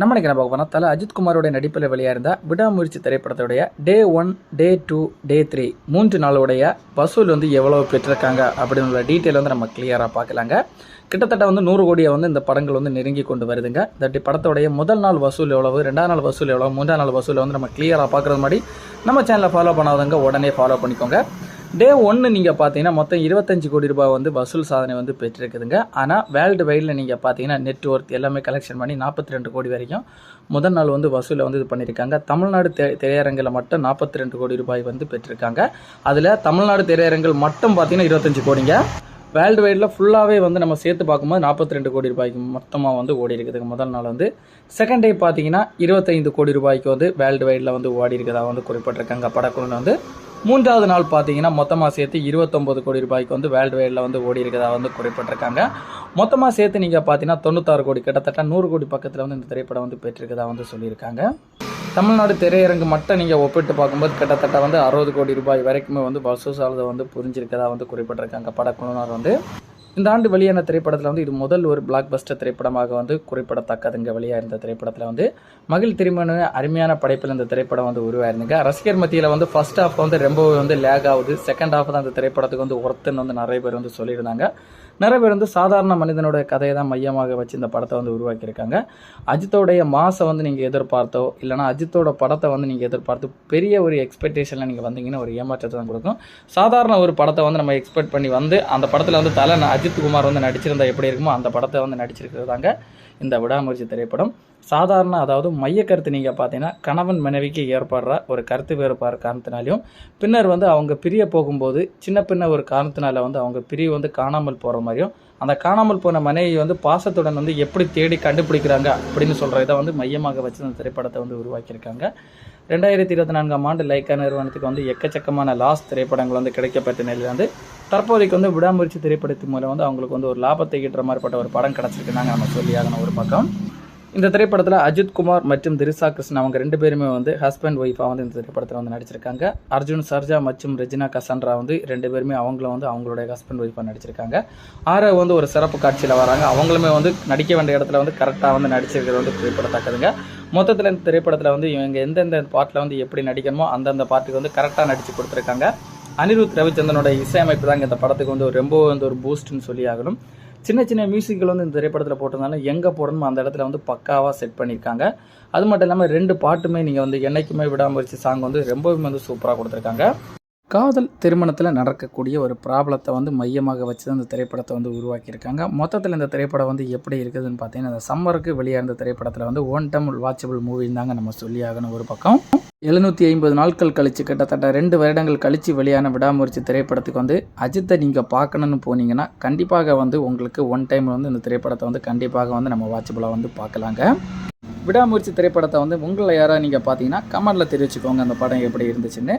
நம்ம நினைக்கிற பார்க்க போனால் தலை அஜித்குமாரோட நடிப்பில் வெளியாயிருந்த Vidaamuyarchi திரைப்படத்துடைய day one day two day three மூன்று நாளுடைய வசூல் வந்து எவ்வளோ பெற்றிருக்காங்க உள்ள டீட்டெயில் வந்து நம்ம கிளியராக பார்க்கலாங்க. கிட்டத்தட்ட வந்து நூறு கோடியை வந்து இந்த படங்கள் வந்து நெருங்கி கொண்டு வருதுங்க. இந்த படத்தோடைய முதல் நாள் வசூல் எவ்வளவு ரெண்டாம் நாள் வசூல் எவ்வளவு மூன்றாம் நாள் வசூல் வந்து நம்ம கிளியராக பார்க்குறது மாதிரி நம்ம சேனலை ஃபாலோ பண்ணாதவங்க உடனே ஃபாலோ பண்ணிக்கோங்க. டே ஒன்று நீங்கள் பார்த்தீங்கன்னா மொத்தம் இருபத்தஞ்சு கோடி ரூபாய் வந்து வசூல் சாதனை வந்து பெற்றிருக்குதுங்க. ஆனால் வேர்ல்டு வைடில் நீங்கள் பார்த்தீங்கன்னா நெட் ஒர்த் எல்லாமே கலெக்ஷன் பண்ணி நாற்பத்தி ரெண்டு கோடி வரைக்கும் முதல் நாள் வந்து வசூலை வந்து இது பண்ணியிருக்காங்க தமிழ்நாடு திரை திரையரங்கில் மட்டும் நாற்பத்தி ரெண்டு கோடி ரூபாய் வந்து பெற்றிருக்காங்க. அதில் தமிழ்நாடு திரையரங்கில் மட்டும் பார்த்தீங்கன்னா இருபத்தஞ்சு கோடிங்க. வேர்ல்டு வைடில் ஃபுல்லாகவே வந்து நம்ம சேர்த்து பார்க்கும்போது நாற்பத்தி ரெண்டு கோடி ரூபாய்க்கு மொத்தமாக வந்து ஓடி இருக்குதுங்க முதல் நாள் வந்து. செகண்ட் டே பார்த்தீங்கன்னா இருபத்தைந்து கோடி ரூபாய்க்கு வந்து வேர்ல்டு வைடில் வந்து ஓடி இருக்கிறதா வந்து குறிப்பிட்டிருக்காங்க. படக்குழுன்னு வந்து மூன்றாவது நாள் பார்த்தீங்கன்னா மொத்தமாக சேர்த்து இருபத்தொம்பது கோடி ரூபாய்க்கு வந்து வேர்ல்டு வைடில் வந்து ஓடி இருக்கிறதா வந்து குறிப்பிட்டிருக்காங்க. மொத்தமாக சேர்த்து நீங்கள் பார்த்தீங்கன்னா தொண்ணூத்தாறு கோடி கிட்டத்தட்ட நூறு கோடி பக்கத்தில் வந்து இந்த திரைப்படம் வந்து பெற்றிருக்கதா வந்து சொல்லியிருக்காங்க. தமிழ்நாடு திரையரங்கு மட்டும் நீங்கள் ஒப்பிட்டு பார்க்கும்போது கிட்டத்தட்ட வந்து அறுபது கோடி ரூபாய் வரைக்குமே வந்து வசூல் சாலதை வந்து புரிஞ்சிருக்கதா வந்து குறிப்பிட்டிருக்காங்க படக்குழுவினர் வந்து. இந்த ஆண்டு வெளியான திரைப்படத்தில் வந்து இது முதல் ஒரு பிளாக் பஸ்டர் திரைப்படமாக வந்து குறிப்பிடத்தக்கதுங்க வெளியாக இருந்த திரைப்படத்தில் வந்து மகிழ் திருமண அருமையான படைப்பில் இந்த திரைப்படம் வந்து உருவாயிருந்துங்க. ரசிகர் மத்தியில் வந்து ஃபர்ஸ்ட் ஹாஃப் வந்து ரொம்பவே வந்து லேக் ஆகுது. செகண்ட் ஹாஃப் தான் அந்த திரைப்படத்துக்கு வந்து ஒருத்தன்னு வந்து நிறைய பேர் வந்து சொல்லியிருந்தாங்க. நிறைய பேர் வந்து சாதாரண மனிதனோட கதையை தான் மையமாக வச்சு இந்த படத்தை வந்து உருவாக்கியிருக்காங்க. அஜித்தோடைய மாசை வந்து நீங்கள் எதிர்பார்த்தோ இல்லைனா அஜித்தோட படத்தை வந்து நீங்கள் எதிர்பார்த்து பெரிய ஒரு எக்ஸ்பெக்டேஷனில் நீங்கள் வந்தீங்கன்னா ஒரு ஏமாற்றத்தை தான் கொடுக்கும். சாதாரண ஒரு படத்தை வந்து நம்ம எக்ஸ்பெக்ட் பண்ணி வந்து அந்த படத்தில் வந்து தலை அஜித் குமார் வந்து நடிச்சிருந்தா எப்படி இருக்குமோ அந்த படத்தை வந்து நடிச்சிருக்கிறதாங்க இந்த விடாமுயற்சி திரைப்படம். சாதாரண அதாவது மைய கருத்து நீங்கள் பார்த்தீங்கன்னா கணவன் மனைவிக்கு ஏற்படுற ஒரு கருத்து வேறுபாடு காரணத்தினாலையும் பின்னர் வந்து அவங்க பிரிய போகும்போது சின்ன பின்ன ஒரு காரணத்தினால வந்து அவங்க பிரிவு வந்து காணாமல் போகிற மாதிரியும் அந்த காணாமல் போன மனைவி வந்து பாசத்துடன் வந்து எப்படி தேடி கண்டுபிடிக்கிறாங்க அப்படின்னு சொல்கிற இதை வந்து மையமாக வச்சு அந்த திரைப்படத்தை வந்து உருவாக்கியிருக்காங்க. ரெண்டாயிரத்தி இருபத்தி நான்காம் ஆண்டு லைக்கா நிறுவனத்துக்கு வந்து எக்கச்சக்கமான லாஸ் திரைப்படங்கள் வந்து கிடைக்கப்பட்ட நிலையில் வந்து தற்போதைக்கு வந்து விடாமுயற்சி திரைப்படத்தின் மூலம் வந்து அவங்களுக்கு வந்து ஒரு லாபத்தை ஈட்டுற மாதிரிப்பட்ட ஒரு படம் கிடச்சிருக்குனாங்க நம்ம சொல்லி ஆகணும் ஒரு பக்கம். இந்த திரைப்படத்தில் அஜித் குமார் மற்றும் திரிசா கிருஷ்ணன் அவங்க ரெண்டு பேருமே வந்து ஹஸ்பண்ட் ஒய்ஃபாக வந்து இந்த திரைப்படத்தில் வந்து நடிச்சிருக்காங்க. அர்ஜுன் சர்ஜா மற்றும் ரெஜினா கசன்ரா வந்து ரெண்டு பேருமே அவங்களும் வந்து அவங்களுடைய ஹஸ்பண்ட் ஒய்ஃபாக நடிச்சிருக்காங்க. ஆரவ் வந்து ஒரு சிறப்பு காட்சியில் வராங்க. அவங்களுமே வந்து நடிக்க வேண்டிய இடத்துல வந்து கரெக்டாக வந்து நடிச்சிருக்கிறது வந்து குறிப்பிடத்தக்கதுங்க. மொத்தத்தில் இந்த திரைப்படத்தில் வந்து இவங்க எந்தெந்த பாட்டில் வந்து எப்படி நடிக்கணுமோ அந்தந்த பாட்டுக்கு வந்து கரெக்டாக நடித்து கொடுத்துருக்காங்க. அனிருத் ரவிச்சந்திரனோட இசையமைப்பு தாங்க இந்த படத்துக்கு வந்து ரொம்ப வந்து ஒரு பூஸ்ட்னு சொல்லி ஆகணும். சின்ன சின்ன மியூசிக்கள் வந்து இந்த திரைப்படத்தில் போட்டிருந்தாலும் எங்கே போடணுமோ அந்த இடத்துல வந்து பக்காவாக செட் பண்ணியிருக்காங்க. அது மட்டும் இல்லாமல் ரெண்டு பாட்டுமே நீங்கள் வந்து என்னைக்குமே விடாமுயற்சி சாங் வந்து ரொம்பவுமே வந்து சூப்பராக கொடுத்துருக்காங்க. காதல் திருமணத்தில் நடக்கக்கூடிய ஒரு ப்ராப்ளத்தை வந்து மையமாக வச்சு தான் இந்த திரைப்படத்தை வந்து உருவாக்கியிருக்காங்க. மொத்தத்தில் இந்த திரைப்படம் வந்து எப்படி இருக்குதுன்னு பார்த்தீங்கன்னா இந்த சம்மருக்கு வெளியான திரைப்படத்தில் வந்து ஒன் டைம் வாட்சபிள் மூவின்னு தாங்க நம்ம சொல்லி ஆகணும் ஒரு பக்கம். எழுநூற்றி ஐம்பது நாட்கள் கழித்து கிட்டத்தட்ட ரெண்டு வருடங்கள் கழித்து வெளியான விடாமுயற்சி திரைப்படத்துக்கு வந்து அஜித்தை நீங்கள் பார்க்கணுன்னு போனீங்கன்னா கண்டிப்பாக வந்து உங்களுக்கு ஒன் டைம் வந்து இந்த திரைப்படத்தை வந்து கண்டிப்பாக வந்து நம்ம வாட்சபிளாக வந்து பார்க்கலாங்க. விடாமுயற்சி திரைப்படத்தை வந்து உங்களை யாராவது நீங்கள் பார்த்தீங்கன்னா கமெண்டில் தெரிவிச்சுக்கோங்க அந்த படம் எப்படி இருந்துச்சுன்னு.